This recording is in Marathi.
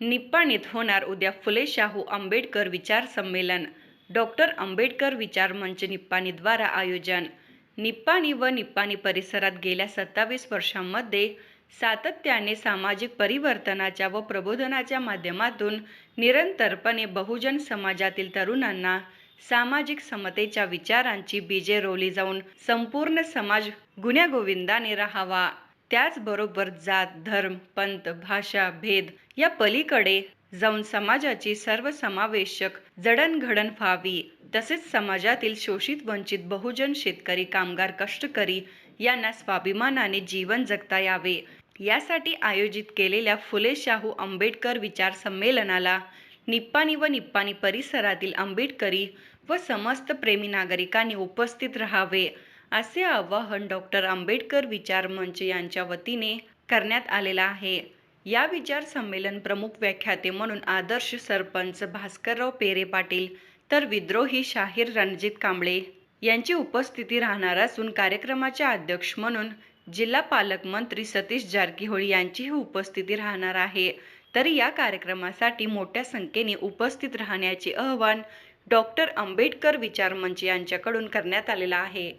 निप्पाणीत होणार उद्या फुले शाहू आंबेडकर विचार संमेलन. डॉक्टर आंबेडकर विचार मंच निप्पाणीद्वारा आयोजन. निप्पाणी व निप्पाणी परिसरात गेल्या सत्तावीस वर्षांमध्ये सातत्याने सामाजिक परिवर्तनाच्या व प्रबोधनाच्या माध्यमातून निरंतरपणे बहुजन समाजातील तरुणांना सामाजिक समतेच्या विचारांची बीजे रोवली जाऊन संपूर्ण समाज गुण्यागोविंदाने राहावा. त्याचबरोबर जात धर्म पंथ भाषा भेद या पलीकडे जाऊन समाजाची सर्वसमावेशक जडणघडण व्हावी. तसेच समाजातील शोषित वंचित बहुजन शेतकरी कामगार कष्टकरी यांना स्वाभिमानाने जीवन जगता यावे. यासाठी आयोजित केलेल्या फुले शाहू आंबेडकर विचार संमेलनाला निप्पाणी व निप्पाणी परिसरातील आंबेडकरी व समस्त प्रेमी नागरिकांनी उपस्थित राहावे. असे आवाहन डॉक्टर आंबेडकर विचार मंच यांच्या वतीने करण्यात आलेलं आहे. या विचार संमेलन प्रमुख व्याख्याते म्हणून आदर्श सरपंच भास्करराव पेरे पाटील तर विद्रोही शाहीर रणजित कांबळे यांची उपस्थिती राहणार असून कार्यक्रमाचे अध्यक्ष म्हणून जिल्हा पालकमंत्री सतीश जारकीहोळी यांचीही उपस्थिती राहणार आहे. तर या कार्यक्रमासाठी मोठ्या संख्येने उपस्थित राहण्याचे आवाहन डॉक्टर आंबेडकर विचार मंच यांच्याकडून करण्यात आलेलं आहे.